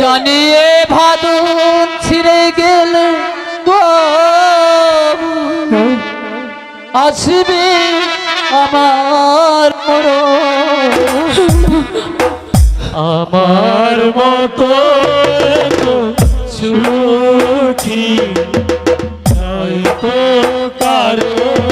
জানিয়ে ভাদুন ছিঁড়ে গেল আসবে আমার আমার মতো তো সুখী হয়তো কারও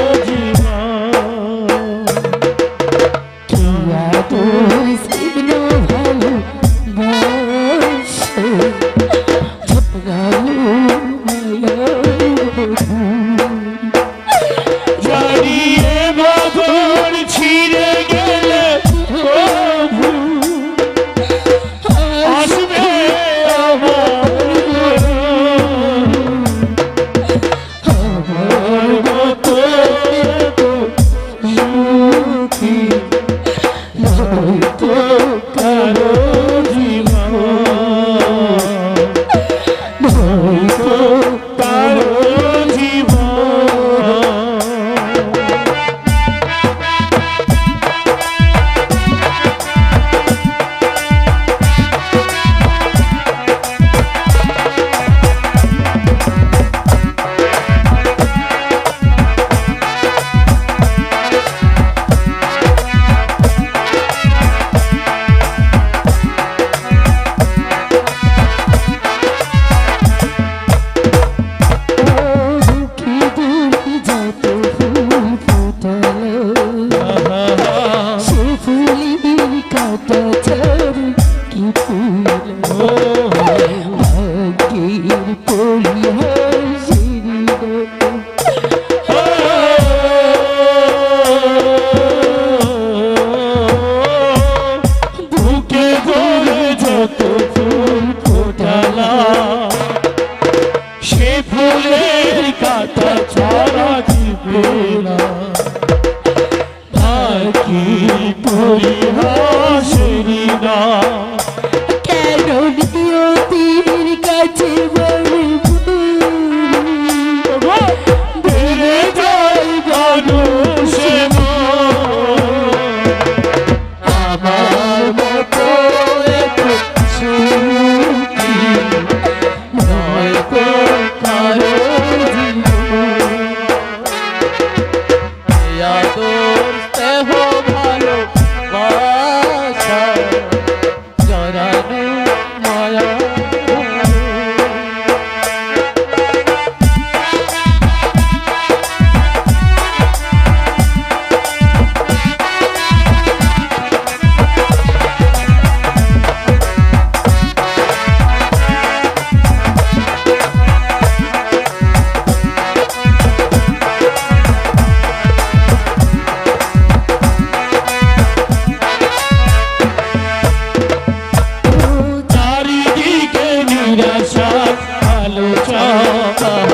পেলা থাকি পরিহাসেরি না কেন কাছে বেড়ে যায় মানুষে আমার মতো আদর স্নেহ ভালো বাসা Oh.